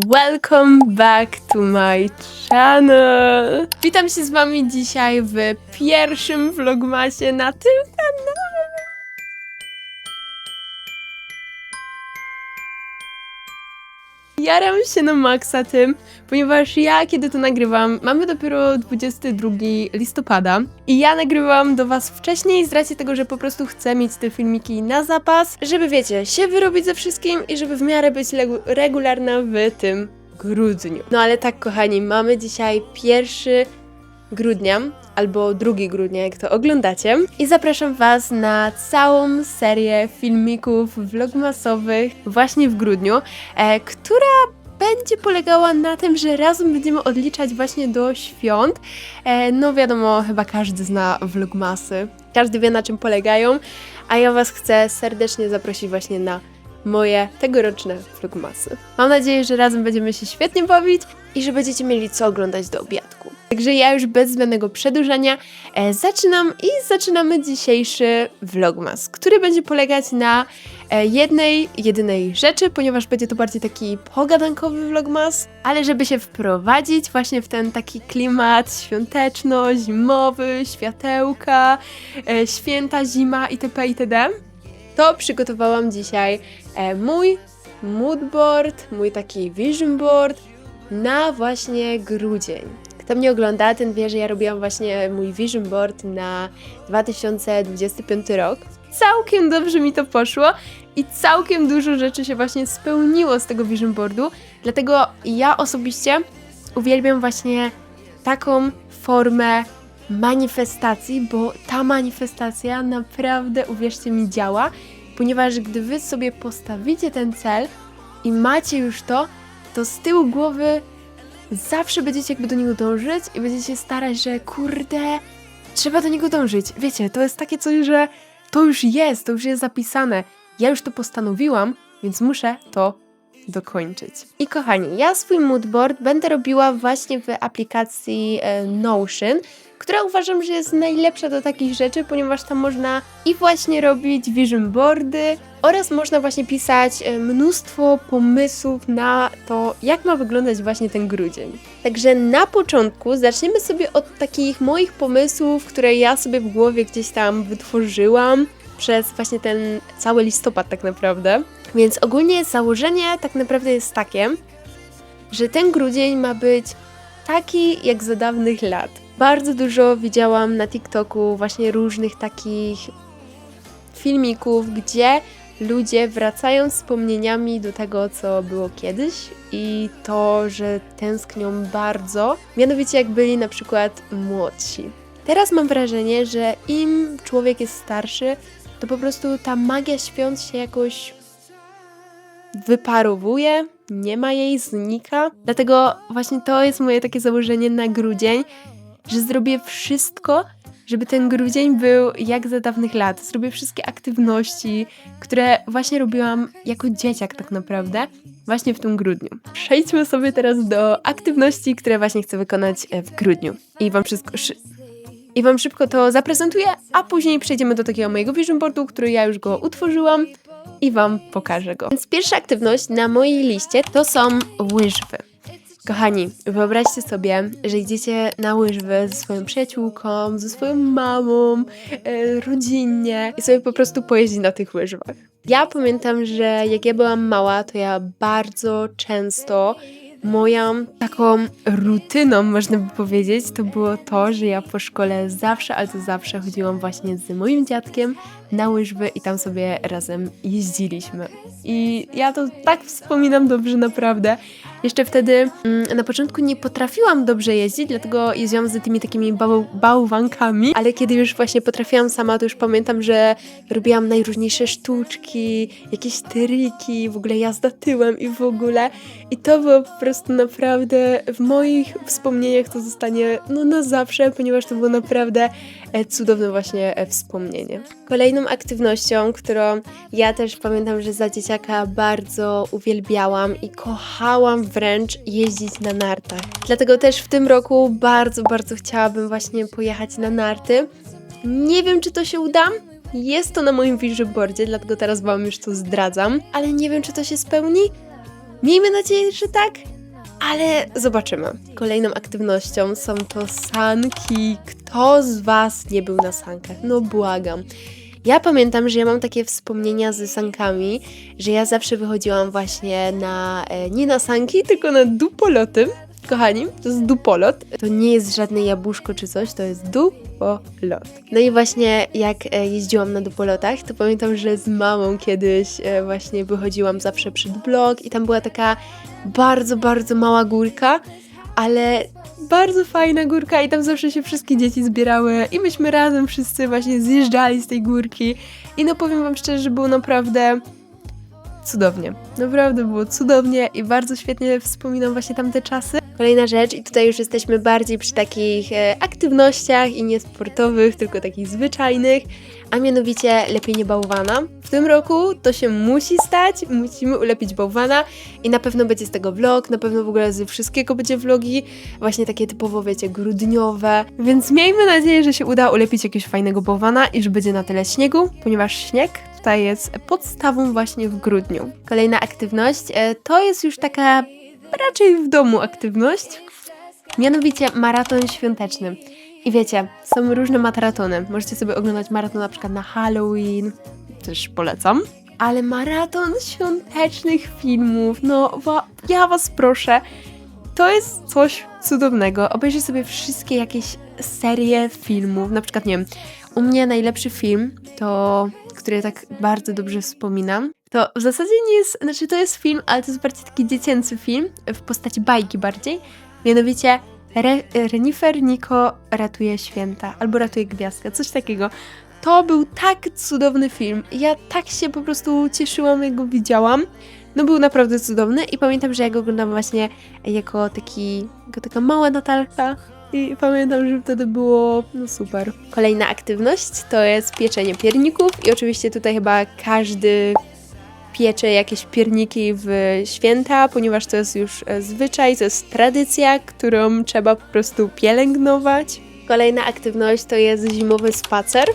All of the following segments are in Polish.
Welcome back to my channel! Witam się z wami dzisiaj w pierwszym vlogmasie na tym kanale. Jaram się na maksa tym, ponieważ ja, kiedy to nagrywam, mamy dopiero 22 listopada i ja nagrywam do was wcześniej z racji tego, że po prostu chcę mieć te filmiki na zapas, żeby wiecie, się wyrobić ze wszystkim i żeby w miarę być regularna w tym grudniu. No ale tak, kochani, mamy dzisiaj pierwszy grudnia, albo 2 grudnia, jak to oglądacie. I zapraszam Was na całą serię filmików vlogmasowych właśnie w grudniu, e, która będzie polegała na tym, że razem będziemy odliczać właśnie do świąt. E, no wiadomo, chyba każdy zna vlogmasy. Każdy wie na czym polegają, a ja Was chcę serdecznie zaprosić właśnie na moje tegoroczne vlogmasy. Mam nadzieję, że razem będziemy się świetnie bawić i że będziecie mieli co oglądać do obiadku. Także ja już bez zbędnego przedłużania e, zaczynam i zaczynamy dzisiejszy vlogmas, który będzie polegać na e, jednej, jedynej rzeczy, ponieważ będzie to bardziej taki pogadankowy vlogmas, ale żeby się wprowadzić właśnie w ten taki klimat świąteczno-zimowy, światełka, e, święta, zima itp. itd., to przygotowałam dzisiaj e, mój moodboard, mój taki vision board na właśnie grudzień. Kto mnie ogląda, ten wie, że ja robiłam właśnie mój vision board na 2025 rok. Całkiem dobrze mi to poszło i całkiem dużo rzeczy się właśnie spełniło z tego vision boardu. Dlatego ja osobiście uwielbiam właśnie taką formę manifestacji, bo ta manifestacja naprawdę, uwierzcie mi, działa, ponieważ gdy wy sobie postawicie ten cel i macie już to, to z tyłu głowy zawsze będziecie jakby do niego dążyć i będziecie się starać, że kurde, trzeba do niego dążyć. Wiecie, to jest takie coś, że to już jest, to już jest zapisane. Ja już to postanowiłam, więc muszę to dokończyć. I kochani, ja swój moodboard będę robiła właśnie w aplikacji e, Notion, która uważam, że jest najlepsza do takich rzeczy, ponieważ tam można i właśnie robić vision boardy oraz można właśnie pisać e, mnóstwo pomysłów na to, jak ma wyglądać właśnie ten grudzień. Także na początku zaczniemy sobie od takich moich pomysłów, które ja sobie w głowie gdzieś tam wytworzyłam przez właśnie ten cały listopad tak naprawdę. Więc ogólnie założenie tak naprawdę jest takie, że ten grudzień ma być taki jak za dawnych lat. Bardzo dużo widziałam na TikToku właśnie różnych takich filmików, gdzie ludzie wracają wspomnieniami do tego, co było kiedyś i to, że tęsknią bardzo, mianowicie jak byli na przykład młodsi. Teraz mam wrażenie, że im człowiek jest starszy, to po prostu ta magia świąt się jakoś wyparowuje, nie ma jej, znika. Dlatego właśnie to jest moje takie założenie na grudzień, że zrobię wszystko, żeby ten grudzień był jak za dawnych lat. Zrobię wszystkie aktywności, które właśnie robiłam jako dzieciak tak naprawdę, właśnie w tym grudniu. Przejdźmy sobie teraz do aktywności, które właśnie chcę wykonać e, w grudniu. I wam wszystko... Szy- i Wam szybko to zaprezentuję, a później przejdziemy do takiego mojego vision boardu, który ja już go utworzyłam i Wam pokażę go. Więc pierwsza aktywność na mojej liście to są łyżwy. Kochani, wyobraźcie sobie, że idziecie na łyżwy ze swoją przyjaciółką, ze swoją mamą, e, rodzinnie i sobie po prostu pojeździć na tych łyżwach. Ja pamiętam, że jak ja byłam mała, to ja bardzo często moją taką rutyną, można by powiedzieć, to było to, że ja po szkole zawsze, ale to zawsze chodziłam właśnie z moim dziadkiem na łyżwy i tam sobie razem jeździliśmy. I ja to tak wspominam dobrze, naprawdę. Jeszcze wtedy mm, na początku nie potrafiłam dobrze jeździć, dlatego jeździłam z tymi takimi bał bałwankami, ale kiedy już właśnie potrafiłam sama, to już pamiętam, że robiłam najróżniejsze sztuczki, jakieś triki, w ogóle jazda tyłem i w ogóle. I to było po prostu naprawdę w moich wspomnieniach to zostanie no na zawsze, ponieważ to było naprawdę cudowne właśnie e, wspomnienie. Kolejną aktywnością, którą ja też pamiętam, że za dzieciaka bardzo uwielbiałam i kochałam wręcz jeździć na nartach. Dlatego też w tym roku bardzo, bardzo chciałabym właśnie pojechać na narty. Nie wiem, czy to się uda. Jest to na moim vision boardzie, dlatego teraz Wam już to zdradzam, ale nie wiem, czy to się spełni. Miejmy nadzieję, że tak, ale zobaczymy. Kolejną aktywnością są to sanki. Kto z Was nie był na sankach? No błagam. Ja pamiętam, że ja mam takie wspomnienia z sankami, że ja zawsze wychodziłam właśnie na, e, nie na sanki, tylko na dupoloty. Kochani, to jest dupolot. To nie jest żadne jabłuszko czy coś, to jest dupolot. No i właśnie jak e, jeździłam na dupolotach, to pamiętam, że z mamą kiedyś e, właśnie wychodziłam zawsze przed blok i tam była taka bardzo, bardzo mała górka, ale bardzo fajna górka i tam zawsze się wszystkie dzieci zbierały i myśmy razem wszyscy właśnie zjeżdżali z tej górki i no powiem wam szczerze, że było naprawdę cudownie. Naprawdę było cudownie i bardzo świetnie wspominam właśnie tamte czasy. Kolejna rzecz i tutaj już jesteśmy bardziej przy takich e, aktywnościach i nie sportowych, tylko takich zwyczajnych, a mianowicie lepienie bałwana. W tym roku to się musi stać, musimy ulepić bałwana i na pewno będzie z tego vlog, na pewno w ogóle ze wszystkiego będzie vlogi, właśnie takie typowo, wiecie, grudniowe, więc miejmy nadzieję, że się uda ulepić jakiegoś fajnego bałwana i że będzie na tyle śniegu, ponieważ śnieg tutaj jest podstawą właśnie w grudniu. Kolejna aktywność e, to jest już taka raczej w domu aktywność, mianowicie maraton świąteczny. I wiecie, są różne maratony. Możecie sobie oglądać maraton na przykład na Halloween, też polecam. Ale maraton świątecznych filmów, no wa- ja was proszę, to jest coś cudownego. Obejrzyj sobie wszystkie jakieś serie filmów, na przykład nie wiem, u mnie najlepszy film to, który tak bardzo dobrze wspominam, to w zasadzie nie jest, znaczy to jest film, ale to jest bardziej taki dziecięcy film, w postaci bajki bardziej, mianowicie Re, Renifer Niko ratuje święta, albo ratuje gwiazdkę, coś takiego. To był tak cudowny film. Ja tak się po prostu cieszyłam, jak go widziałam. No był naprawdę cudowny i pamiętam, że ja go oglądam właśnie jako taki, jako taka mała Natalka. I pamiętam, że wtedy było no super. Kolejna aktywność to jest pieczenie pierników i oczywiście tutaj chyba każdy piecze jakieś pierniki w święta, ponieważ to jest już e, zwyczaj, to jest tradycja, którą trzeba po prostu pielęgnować. Kolejna aktywność to jest zimowy spacer.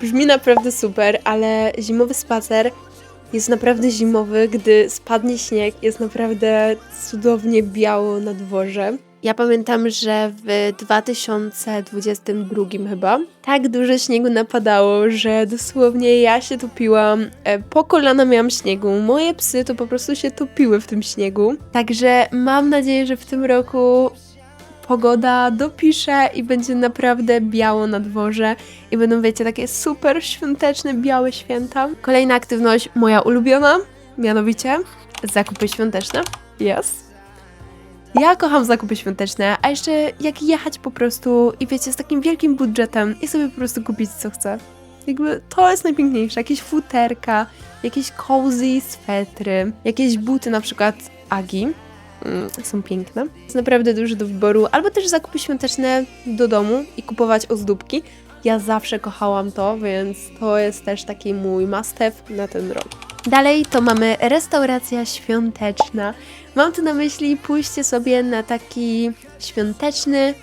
Brzmi naprawdę super, ale zimowy spacer jest naprawdę zimowy, gdy spadnie śnieg, jest naprawdę cudownie biało na dworze. Ja pamiętam, że w 2022 chyba tak dużo śniegu napadało, że dosłownie ja się topiłam, e, po kolana miałam śniegu, moje psy to po prostu się topiły w tym śniegu. Także mam nadzieję, że w tym roku pogoda dopisze i będzie naprawdę biało na dworze i będą, wiecie, takie super świąteczne, białe święta. Kolejna aktywność, moja ulubiona, mianowicie zakupy świąteczne. Yes. Ja kocham zakupy świąteczne, a jeszcze jak jechać po prostu i wiecie, z takim wielkim budżetem i sobie po prostu kupić co chcę. Jakby to jest najpiękniejsze. Jakieś futerka, jakieś cozy swetry, jakieś buty na przykład Agi. Mm, są piękne. Jest naprawdę dużo do wyboru. Albo też zakupy świąteczne do domu i kupować ozdóbki. Ja zawsze kochałam to, więc to jest też taki mój must na ten rok. Dalej to mamy restauracja świąteczna. Mam tu na myśli pójście sobie na taki świąteczny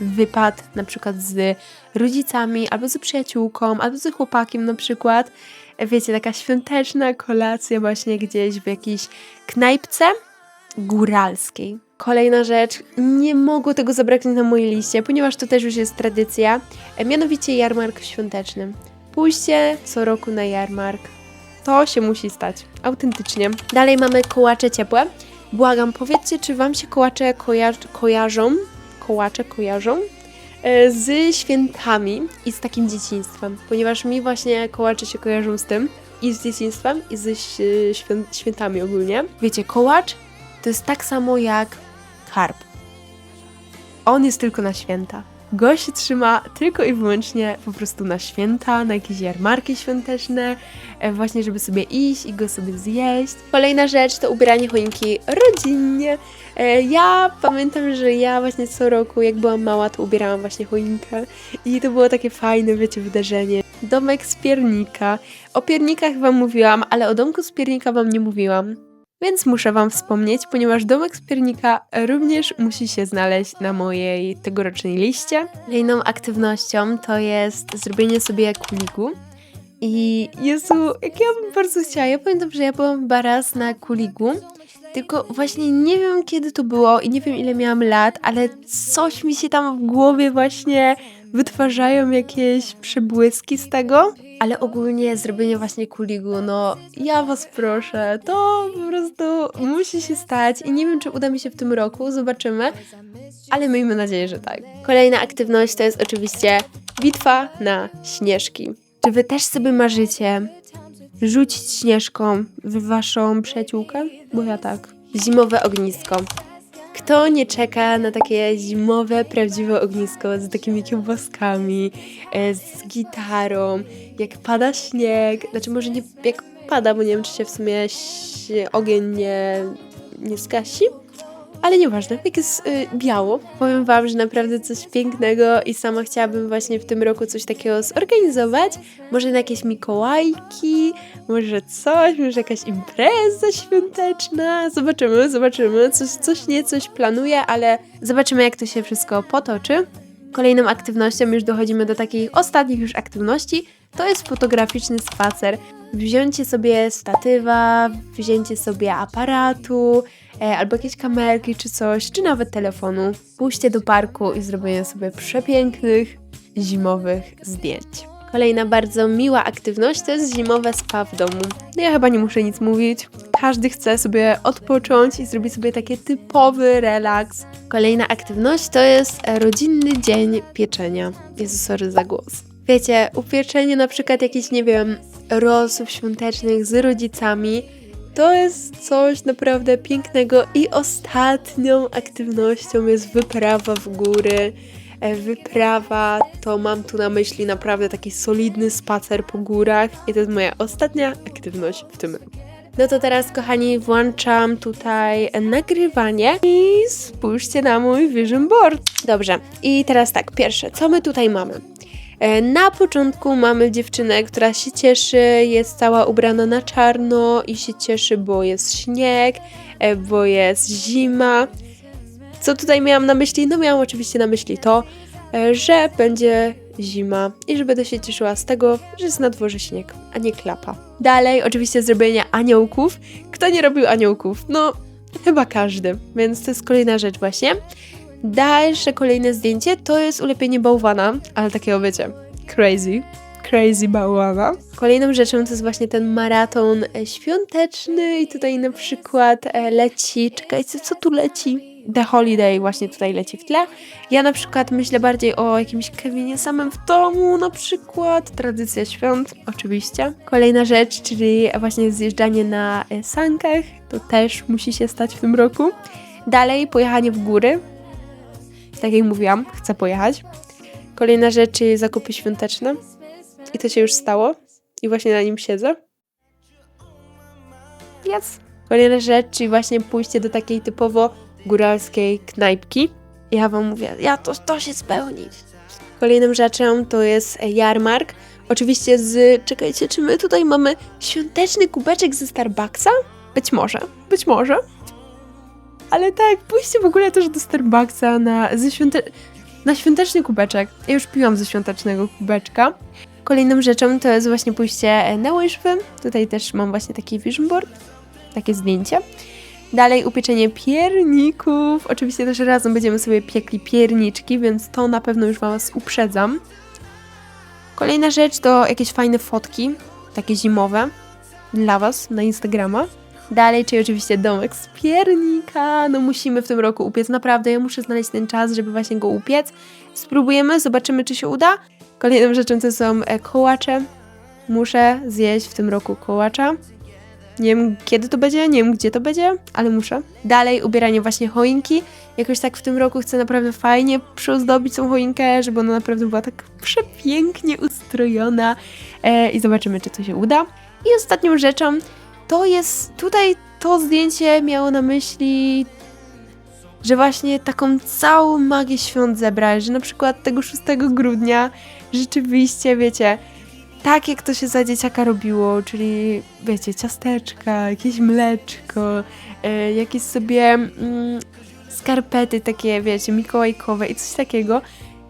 wypad, na przykład z rodzicami, albo z przyjaciółką, albo z chłopakiem na przykład. Wiecie, taka świąteczna kolacja właśnie gdzieś w jakiejś knajpce góralskiej. Kolejna rzecz, nie mogło tego zabraknąć na mojej liście, ponieważ to też już jest tradycja, mianowicie jarmark świąteczny. Pójście co roku na jarmark. To się musi stać. Autentycznie. Dalej mamy kołacze ciepłe. Błagam, powiedzcie, czy Wam się kołacze koja- kojarzą? Kołacze kojarzą? E, Z świętami i z takim dzieciństwem, ponieważ mi właśnie kołacze się kojarzą z tym i z dzieciństwem i ze świętami ogólnie. Wiecie, kołacz to jest tak samo jak karp. On jest tylko na święta. Go się trzyma tylko i wyłącznie po prostu na święta, na jakieś jarmarki świąteczne, e, właśnie żeby sobie iść i go sobie zjeść. Kolejna rzecz to ubieranie choinki rodzinnie. E, Ja pamiętam, że ja właśnie co roku, jak byłam mała, to ubierałam właśnie choinkę i to było takie fajne, wiecie, wydarzenie. Domek z piernika. O piernikach Wam mówiłam, ale o domku z piernika Wam nie mówiłam. Więc muszę Wam wspomnieć, ponieważ domek z piernika również musi się znaleźć na mojej tegorocznej liście. Kolejną aktywnością to jest zrobienie sobie kuliku. I Jezu, jak ja bym bardzo chciała. Ja pamiętam, że ja byłam chyba raz na kuligu, tylko właśnie nie wiem kiedy to było i nie wiem ile miałam lat, ale coś mi się tam w głowie właśnie wytwarzają jakieś przebłyski z tego. Ale ogólnie zrobienie właśnie kuligu, no ja was proszę, to po prostu musi się stać i nie wiem czy uda mi się w tym roku, zobaczymy, ale miejmy nadzieję, że tak. Kolejna aktywność to jest oczywiście bitwa na śnieżki. Czy wy też sobie marzycie rzucić śnieżką w waszą przyjaciółkę? Bo ja tak. Zimowe ognisko. Kto nie czeka na takie zimowe, prawdziwe ognisko z takimi kiełbaskami, e, z gitarą, jak pada śnieg, znaczy może nie jak pada, bo nie wiem, czy się w sumie ogień nie, nie skasi, ale nieważne, jak jest y, biało. Powiem Wam, że naprawdę coś pięknego i sama chciałabym właśnie w tym roku coś takiego zorganizować. Może na jakieś Mikołajki, może coś, może jakaś impreza świąteczna. Zobaczymy, zobaczymy. Coś, coś nie, coś planuję, ale zobaczymy jak to się wszystko potoczy. Kolejną aktywnością już dochodzimy do takich ostatnich już aktywności. To jest fotograficzny spacer. Wzięcie sobie statywa, wzięcie sobie aparatu, albo jakieś kamerki czy coś, czy nawet telefonu. Pójście do parku i zrobienie sobie przepięknych, zimowych zdjęć. Kolejna bardzo miła aktywność to jest zimowe spa w domu. No ja chyba nie muszę nic mówić. Każdy chce sobie odpocząć i zrobić sobie taki typowy relaks. Kolejna aktywność to jest rodzinny dzień pieczenia. Jezu, sorry za głos. Wiecie, upieczenie na przykład jakichś, nie wiem, rosów świątecznych z rodzicami, to jest coś naprawdę pięknego i ostatnią aktywnością jest wyprawa w góry. E, Wyprawa to mam tu na myśli naprawdę taki solidny spacer po górach i to jest moja ostatnia aktywność w tym roku. No to teraz, kochani, włączam tutaj nagrywanie i spójrzcie na mój vision board. Dobrze, i teraz tak, pierwsze, co my tutaj mamy? E, Na początku mamy dziewczynę, która się cieszy, jest cała ubrana na czarno i się cieszy, bo jest śnieg, e, bo jest zima. Co tutaj miałam na myśli? No miałam oczywiście na myśli to, e, że będzie zima i że będę się cieszyła z tego, że jest na dworze śnieg, a nie klapa. Dalej oczywiście zrobienie aniołków. Kto nie robił aniołków? No, chyba każdy, więc to jest kolejna rzecz właśnie. Dalsze kolejne zdjęcie to jest ulepienie bałwana, ale takiego wiecie, crazy, crazy bałwana. Kolejną rzeczą to jest właśnie ten maraton e, świąteczny i tutaj na przykład e, leci, czekajcie, co tu leci? The Holiday właśnie tutaj leci w tle. Ja na przykład myślę bardziej o jakimś Kevinie samym w domu, na przykład. Tradycja świąt, oczywiście. Kolejna rzecz, czyli właśnie zjeżdżanie na e, sankach. To też musi się stać w tym roku. Dalej pojechanie w góry. Tak jak mówiłam, chcę pojechać. Kolejna rzecz, czyli zakupy świąteczne. I to się już stało. I właśnie na nim siedzę. Yes. Kolejna rzecz, czyli właśnie pójście do takiej typowo góralskiej knajpki. Ja wam mówię, ja to, to się spełni. Kolejną rzeczą to jest jarmark. Oczywiście z, czekajcie, czy my tutaj mamy świąteczny kubeczek ze Starbucksa? Być może, być może. Ale tak, pójście w ogóle też do Starbucksa na, ze świąte, na świąteczny kubeczek. Ja już piłam ze świątecznego kubeczka. Kolejną rzeczą to jest właśnie pójście e, na łyżwy. Tutaj też mam właśnie taki vision board, takie zdjęcie. Dalej upieczenie pierników. Oczywiście też razem będziemy sobie piekli pierniczki, więc to na pewno już Was uprzedzam. Kolejna rzecz to jakieś fajne fotki, takie zimowe, dla Was na Instagrama. Dalej, czyli oczywiście domek z piernika. No musimy w tym roku upiec, naprawdę. Ja muszę znaleźć ten czas, żeby właśnie go upiec. Spróbujemy, zobaczymy, czy się uda. Kolejną rzeczą to są e, kołacze. Muszę zjeść w tym roku kołacza. Nie wiem kiedy to będzie, nie wiem gdzie to będzie, ale muszę. Dalej ubieranie właśnie choinki. Jakoś tak w tym roku chcę naprawdę fajnie przyozdobić tą choinkę, żeby ona naprawdę była tak przepięknie ustrojona e, i zobaczymy, czy to się uda. I ostatnią rzeczą to jest tutaj to zdjęcie miało na myśli, że właśnie taką całą magię świąt zebrać, że na przykład tego 6 grudnia rzeczywiście, wiecie, tak jak to się za dzieciaka robiło, czyli wiecie, ciasteczka, jakieś mleczko, e, jakieś sobie mm, skarpety takie, wiecie, mikołajkowe i coś takiego.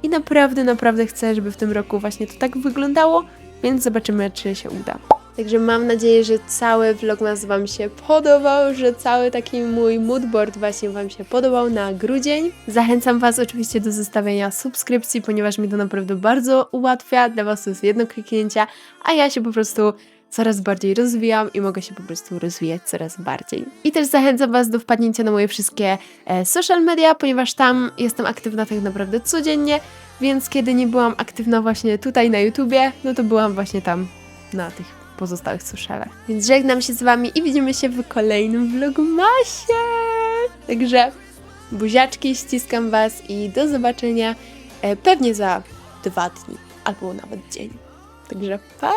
I naprawdę, naprawdę chcę, żeby w tym roku właśnie to tak wyglądało. więc zobaczymy, czy się uda. Także mam nadzieję, że cały vlogmas Wam się podobał, że cały taki mój moodboard właśnie Wam się podobał na grudzień. Zachęcam Was oczywiście do zostawienia subskrypcji, ponieważ mi to naprawdę bardzo ułatwia. Dla Was to jest jedno kliknięcia, a ja się po prostu coraz bardziej rozwijam i mogę się po prostu rozwijać coraz bardziej. I też zachęcam Was do wpadnięcia na moje wszystkie e, social media, ponieważ tam jestem aktywna tak naprawdę codziennie, więc kiedy nie byłam aktywna właśnie tutaj na YouTubie, no to byłam właśnie tam na tych pozostałych socialach. Więc żegnam się z Wami i widzimy się w kolejnym vlogmasie! Także buziaczki, ściskam Was i do zobaczenia e, pewnie za dwa dni albo nawet dzień. Także pa!